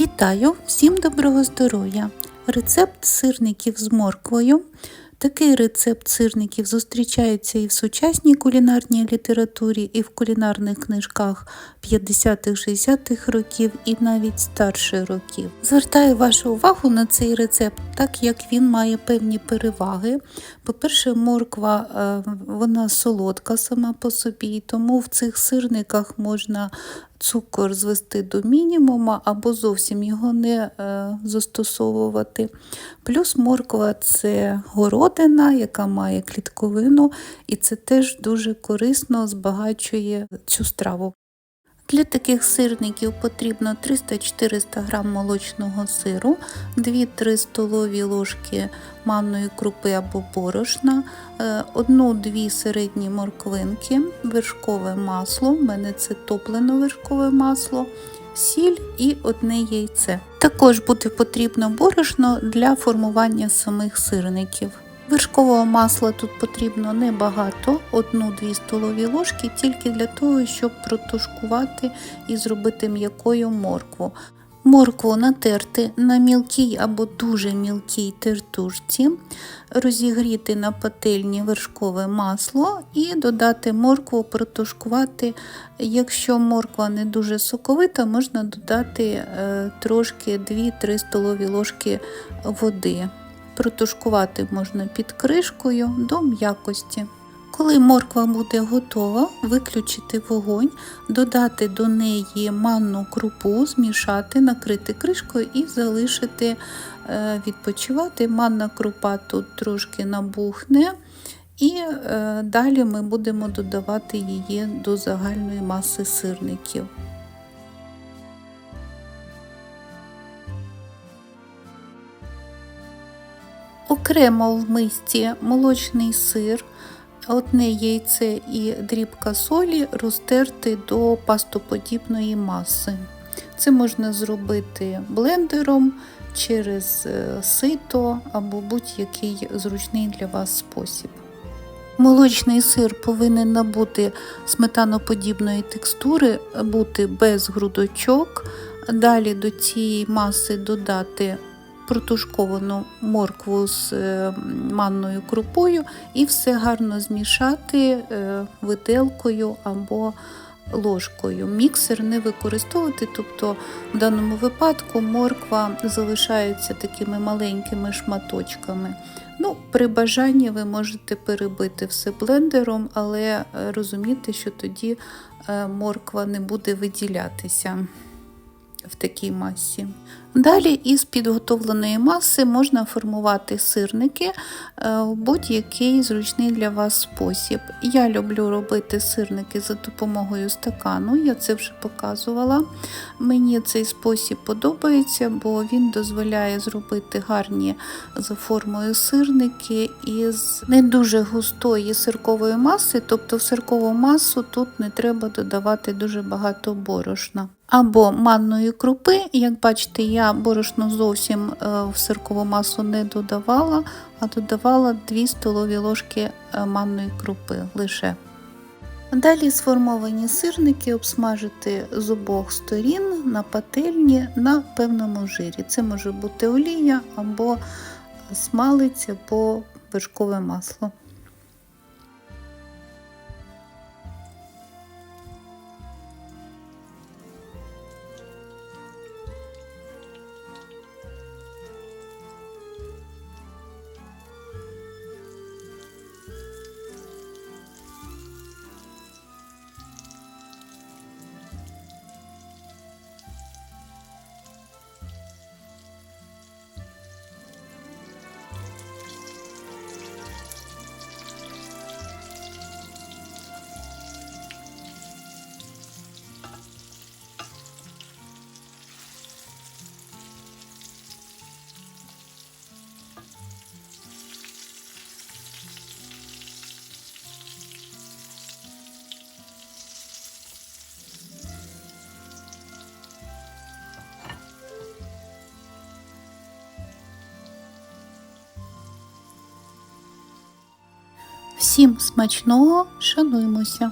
Вітаю! Всім доброго здоров'я! Рецепт сирників з морквою. Такий рецепт сирників зустрічається і в сучасній кулінарній літературі, і в кулінарних книжках 50-60-х років, і навіть старших років. Звертаю вашу увагу на цей рецепт, так як він має певні переваги. По-перше, морква е, вона солодка сама по собі, тому в цих сирниках можна цукор звести до мінімуму або зовсім його не е, застосовувати. Плюс морква це городина, яка має клітковину, і це теж дуже корисно збагачує цю страву. Для таких сирників потрібно 300-400 г молочного сиру, 2-3 столові ложки манної крупи або борошна, 1-2 середні морквинки, вершкове масло, в мене це топлене вершкове масло, сіль і одне яйце. Також буде потрібно борошно для формування самих сирників. Вершкового масла тут потрібно небагато, 1-2 столові ложки, тільки для того, щоб протушкувати і зробити м'якою моркву. Моркву натерти на мілкій або дуже мілкій тертушці, розігріти на пательні вершкове масло і додати моркву, протушкувати. Якщо морква не дуже соковита, можна додати е, трошки 2-3 столові ложки води. Протушкувати можна під кришкою до м'якості. Коли морква буде готова, виключити вогонь, додати до неї манну крупу, змішати, накрити кришкою і залишити е, відпочивати. Манна крупа тут трошки набухне, і е, далі ми будемо додавати її до загальної маси сирників. Окремо в мисці молочний сир, одне яйце і дрібка солі розтерти до пастоподібної маси. Це можна зробити блендером через сито або будь-який зручний для вас спосіб. Молочний сир повинен набути сметаноподібної текстури, бути без грудочок. Далі до цієї маси додати протушковану моркву з манною крупою і все гарно змішати виделкою або ложкою. Міксер не використовувати, тобто в даному випадку морква залишається такими маленькими шматочками. Ну, При бажанні ви можете перебити все блендером, але розумієте, що тоді морква не буде виділятися в такій масі. Далі із підготовленої маси можна формувати сирники в будь-який зручний для вас спосіб. Я люблю робити сирники за допомогою стакану, я це вже показувала. Мені цей спосіб подобається, бо він дозволяє зробити гарні за формою сирники із не дуже густої сиркової маси, тобто в сиркову масу тут не треба додавати дуже багато борошна. Або манної крупи, як бачите, я борошно зовсім в сиркову масу не додавала, а додавала 2 столові ложки манної крупи лише. Далі сформовані сирники обсмажити з обох сторін на пательні на певному жирі. Це може бути олія або смалець, або вершкове масло. Всім смачного, шануймося!